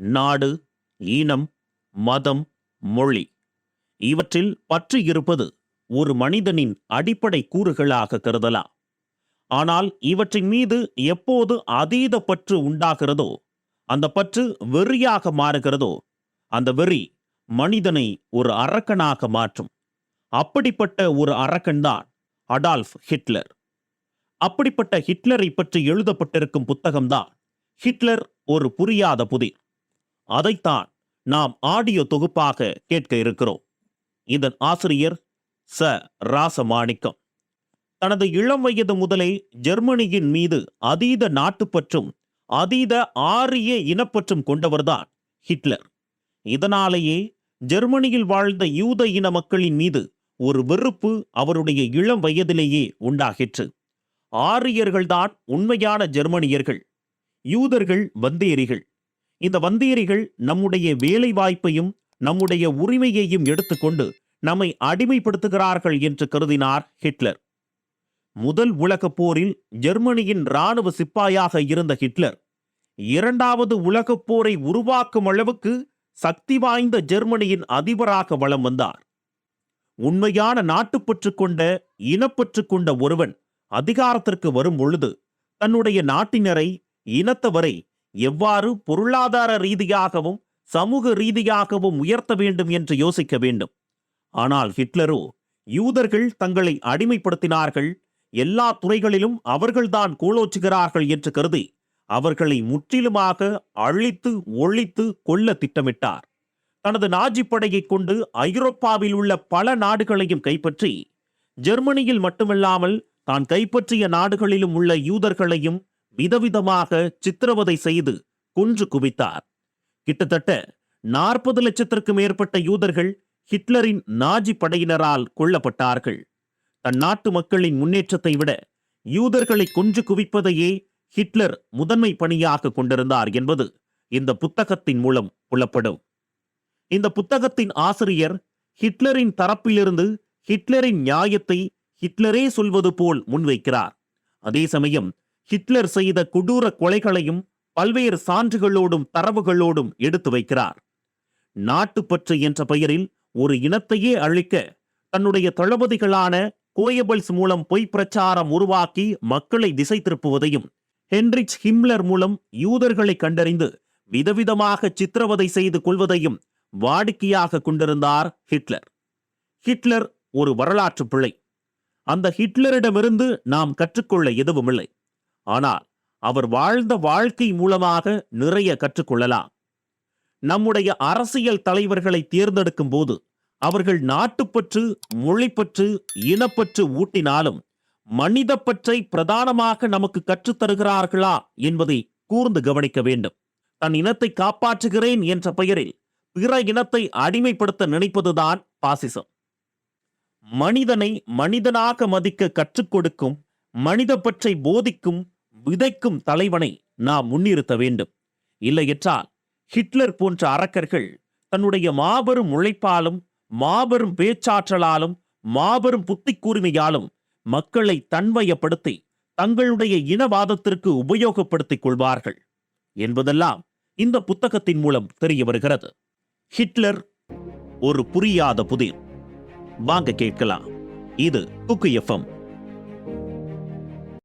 நாடு ஈனம் மதம் மொழி. இவற்றில் பற்று இருப்பது ஒரு மனிதனின் அடிப்படை கூறுகளாக கருதலாம். ஆனால் இவற்றின் மீது எப்போது அதீத பற்று உண்டாகிறதோ அந்த பற்று வெறியாக மாறுகிறதோ அந்த வெறி மனிதனை ஒரு அரக்கனாக மாற்றும். அப்படிப்பட்ட ஒரு அரக்கன்தான் அடால்ஃப் ஹிட்லர். அப்படிப்பட்ட ஹிட்லரை பற்றி எழுதப்பட்டிருக்கும் புத்தகம்தான் ஹிட்லர் ஒரு புரியாத புதிர். அதைத்தான் நாம் ஆடியோ தொகுப்பாக கேட்க இருக்கிறோம். இதன் ஆசிரியர் ச. ராசமாணிக்கம். தனது இளம் வயது முதலே ஜெர்மனியின் மீது அதீத நாட்டுப்பற்றும் அதீத ஆரிய இனப்பற்றும் கொண்டவர்தான் ஹிட்லர். இதனாலேயே ஜெர்மனியில் வாழ்ந்த யூத இன மக்களின் மீது ஒரு வெறுப்பு அவருடைய இளம் வயதிலேயே உண்டாகிற்று. ஆரியர்கள்தான் உண்மையான ஜெர்மனியர்கள் யூதர்கள் வந்தேரிகள். இந்த வந்தேரிகள் நம்முடைய வேலை வாய்ப்பையும் நம்முடைய உரிமையையும் எடுத்துக்கொண்டு நம்மை அடிமைப்படுத்துகிறார்கள் என்று கருதினார் ஹிட்லர். முதல் உலகப் போரில் ஜெர்மனியின் இராணுவ சிப்பாயாக இருந்த ஹிட்லர் இரண்டாவது உலகப் போரை உருவாக்கும் அளவுக்கு சக்தி வாய்ந்த ஜெர்மனியின் அதிபராக வலம் வந்தார். உண்மையான நாட்டுப்பற்று கொண்ட இனப்பற்று கொண்ட ஒருவன் அதிகாரத்திற்கு வரும் பொழுது தன்னுடைய நாட்டினரை இனத்தவரை எவ்வாறு பொருளாதார ரீதியாகவும் சமூக ரீதியாகவும் உயர்த்த வேண்டும் என்று யோசிக்க வேண்டும். ஆனால் ஹிட்லரோ யூதர்கள் தங்களை அடிமைப்படுத்தினார்கள். எல்லா துறைகளிலும் அவர்கள்தான் கூலோச்சுகிறார்கள் என்று கருதி அவர்களை முற்றிலுமாக அழித்து ஒழித்து கொல்ல திட்டமிட்டார். தனது நாஜி படையைக் கொண்டு ஐரோப்பாவில் உள்ள பல நாடுகளையும் கைப்பற்றி ஜெர்மனியில் மட்டுமல்லாமல் தான் கைப்பற்றிய நாடுகளிலும் உள்ள யூதர்களையும் விதவிதமாக சித்திரவதை செய்து கொன்று குவித்தார். கிட்டத்தட்ட நாற்பது லட்சத்திற்கு மேற்பட்ட யூதர்கள் ஹிட்லரின் நாஜி படையினரால் கொல்லப்பட்டார்கள். தன் நாட்டு மக்களின் முன்னேற்றத்தை விட யூதர்களை கொன்று குவிப்பதையே ஹிட்லர் முதன்மை பணியாக கொண்டிருந்தார் என்பது இந்த புத்தகத்தின் மூலம் புலப்படும். இந்த புத்தகத்தின் ஆசிரியர் ஹிட்லரின் தரப்பிலிருந்து ஹிட்லரின் நியாயத்தை ஹிட்லரே சொல்வது போல் முன்வைக்கிறார். அதே சமயம் ஹிட்லர் செய்த கொடூர கொலைகளையும் பல்வேறு சான்றுகளோடும் தரவுகளோடும் எடுத்து வைக்கிறார். நாட்டுப்பற்று என்ற பெயரில் ஒரு இனத்தையே அழிக்க தன்னுடைய தளபதிகளான கோயபல்ஸ் மூலம் பொய் பிரச்சாரம் உருவாக்கி மக்களை திசை திருப்புவதையும் ஹென்ரிச் ஹிம்லர் மூலம் யூதர்களை கண்டறிந்து விதவிதமாக சித்திரவதை செய்து கொள்வதையும் வாடிக்கையாக கொண்டிருந்தார் ஹிட்லர். ஹிட்லர் ஒரு வரலாற்று பிழை. அந்த ஹிட்லரிடமிருந்து நாம் கற்றுக்கொள்ள எதுவுமில்லை. ஆனால் அவர் வாழ்ந்த வாழ்க்கை மூலமாக நிறைய கற்றுக்கொள்ளலாம். நம்முடைய அரசியல் தலைவர்களை தேர்ந்தெடுக்கும் போது அவர்கள் நாட்டுப்பற்று மொழிப்பற்று இனப்பற்று ஊட்டினாலும் மனிதப்பற்றை பிரதானமாக நமக்கு கற்றுத்தருகிறார்களா என்பதை கூர்ந்து கவனிக்க வேண்டும். தன் இனத்தை காப்பாற்றுகிறேன் என்ற பெயரில் பிற இனத்தை அடிமைப்படுத்த நினைப்பதுதான் பாசிசம். மனிதனை மனிதனாக மதிக்க கற்றுக் கொடுக்கும் மனிதப்பற்றை போதிக்கும் விதைக்கும் தலைவனை நாம் முன்னிறுத்த வேண்டும். இல்லையென்றால் ஹிட்லர் போன்ற அரக்கர்கள் தன்னுடைய மாபெரும் உழைப்பாலும் மாபெரும் பேச்சாற்றலாலும் மாபெரும் புத்தி கூர்மையாலும் மக்களை தன்வயப்படுத்தி தங்களுடைய இனவாதத்திற்கு உபயோகப்படுத்திக் கொள்வார்கள் என்பதெல்லாம் இந்த புத்தகத்தின் மூலம் தெரிய வருகிறது. ஹிட்லர் ஒரு புரியாத புதிர். வாங்க கேட்கலாம். இது குக்கு எஃப்எம்